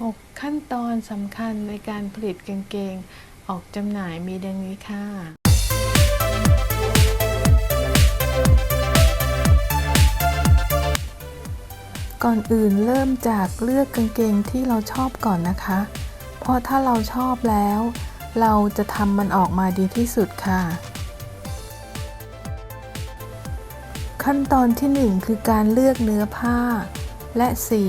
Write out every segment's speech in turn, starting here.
6 ขั้นตอนสำคัญในการผลิตกางเกง ออกจำหน่ายมีดังนี้ค่ะ ก่อนอื่นเริ่มจากเลือกกางเกงที่เราชอบก่อนนะคะ เพราะถ้าเราชอบแล้ว เราจะทำมันออกมาดีที่สุดค่ะ ขั้นตอนที่ 1 คือการเลือกเนื้อผ้า และสี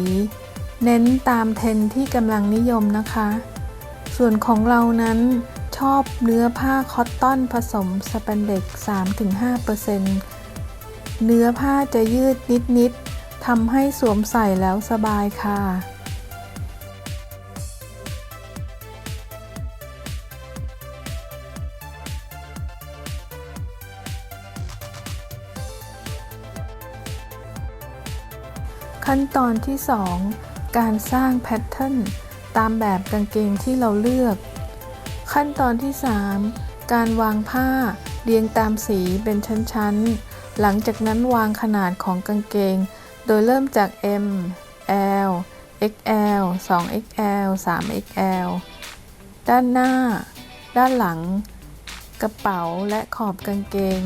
เน้นตามเทรนที่กำลังนิยมนะคะ ส่วนของเรานั้นชอบเนื้อผ้าคอตตอนผสมสแปนเด็ก 3-5%เนื้อผ้าจะยืดนิดๆทำให้สวมใส่แล้วสบายค่ะขั้นตอนที่ 2 การสร้างแพทเทิร์นตามแบบกางเกงที่เราเลือก ขั้นตอนที่ 3 การวางผ้าเรียงตามสีเป็นชั้นๆ หลังจากนั้นวางขนาดของกางเกง โดยเริ่มจาก M L XL 2XL 3XL ด้านหน้า ด้านหลัง กระเป๋าและขอบกางเกง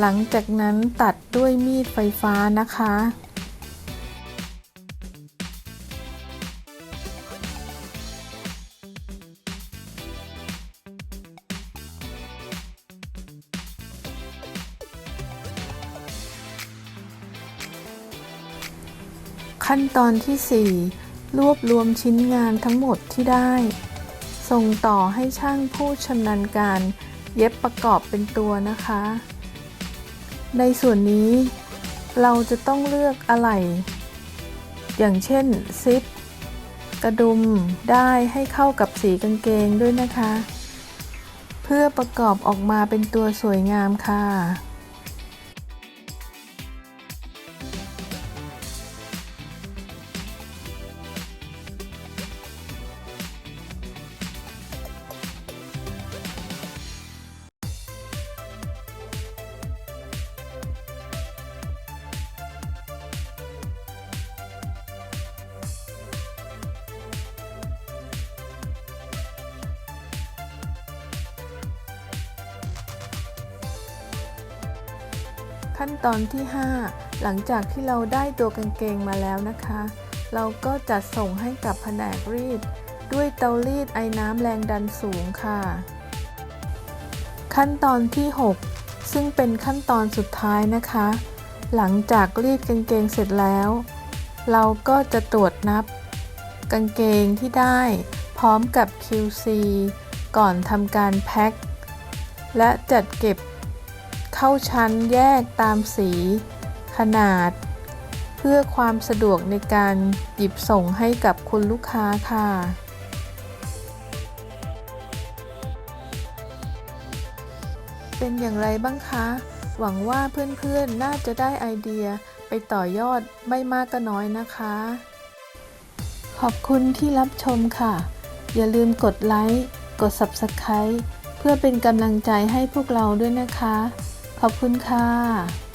หลังจากนั้นตัดด้วยมีดไฟฟ้านะคะ ขั้นตอนที่ 4 รวบรวมชิ้นงานทั้งหมดที่ได้ ส่งต่อให้ช่างผู้ชำนาญการเย็บประกอบเป็นตัวนะคะ ในส่วนนี้ เราจะต้องเลือกอะไหล่ อย่างเช่นซิปกระดุมได้ให้เข้ากับสีกางเกงด้วยนะคะ เพื่อประกอบออกมาเป็นตัวสวยงามค่ะ ขั้นตอนที่ 5 หลังจากที่เราได้ตัวกางเกงมาแล้วนะคะ เราก็จัดส่งให้กับแผนกรีด ด้วยเตารีดไอ้น้ำแรงดันสูงค่ะ ขั้นตอนที่ 6 ซึ่งเป็นขั้นตอนสุดท้ายนะคะ หลังจากรีดกางเกงเสร็จแล้ว เราก็จะตรวจนับ กางเกงที่ได้ พร้อมกับ QC ก่อนทำการแพ็คและจัดเก็บ เข้าชั้นแยกตามสี ขนาด เพื่อความสะดวกในการหยิบส่งให้กับคุณลูกค้าค่ะ เป็นอย่างไรบ้างคะ หวังว่าเพื่อนๆน่าจะได้ไอเดียไปต่อยอดไม่มากก็น้อยนะคะ ขอบคุณที่รับชมค่ะ อย่าลืมกดไลค์ กด Subscribe เพื่อเป็นกำลังใจให้พวกเราด้วยนะคะ ขอบคุณค่ะ